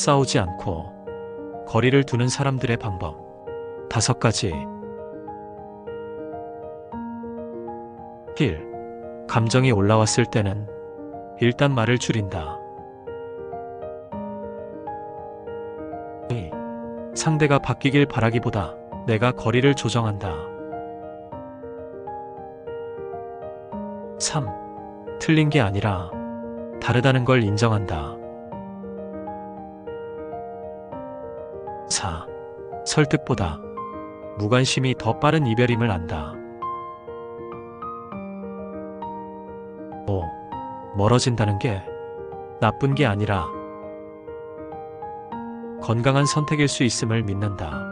싸우지 않고 거리를 두는 사람들의 방법. 다섯 가지. 1. 감정이 올라왔을 때는 일단 말을 줄인다. 2. 상대가 바뀌길 바라기보다 내가 거리를 조정한다. 3. 틀린 게 아니라 다르다는 걸 인정한다. 4. 설득보다 무관심이 더 빠른 이별임을 안다. 5. 멀어진다는 게 나쁜 게 아니라 건강한 선택일 수 있음을 믿는다.